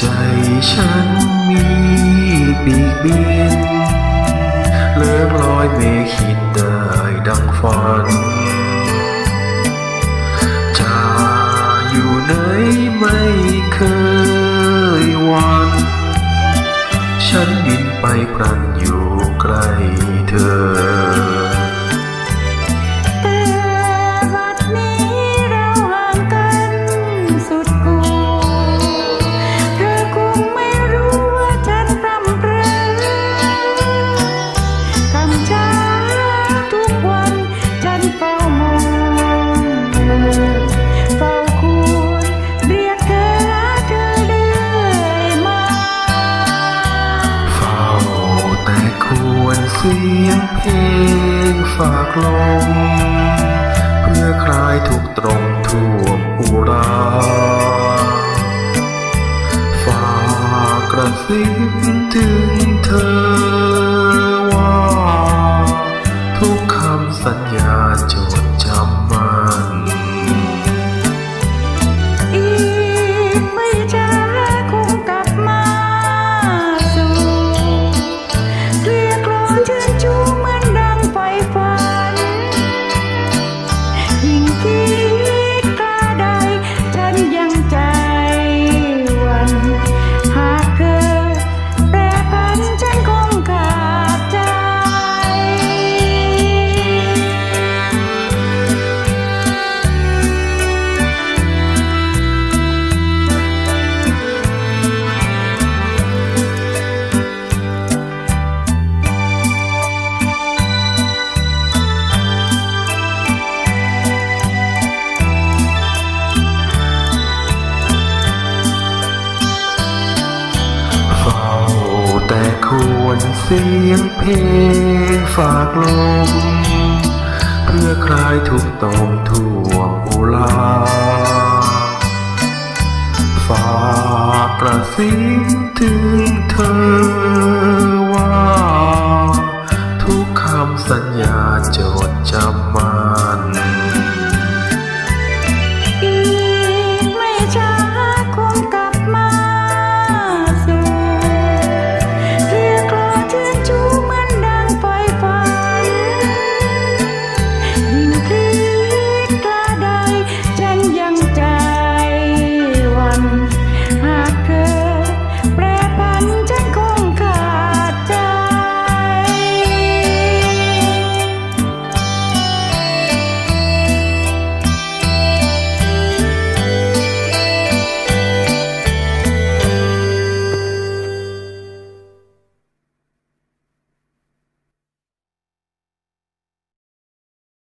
ใจฉันมีปีกบินเลื่ลอยเมฆคิดได้ดังฝัน จะอยู่ไหนไม่เคยวัน ฉันบินไปพรันอยู่ใกล้เธอ วรเสียงเพลงฝากลมเพื่อคลายทุกตรงท่วมอุราฝากกระซิบถึงเธอว่า ทุกคำสัญญาจดจำมัน หวนเสียงเพลงฝากลม เพื่อคลายทุกตมท่วงอุลาฝากกระซิบถึงเธอว่า ทุกคำสัญญาจดจำมัน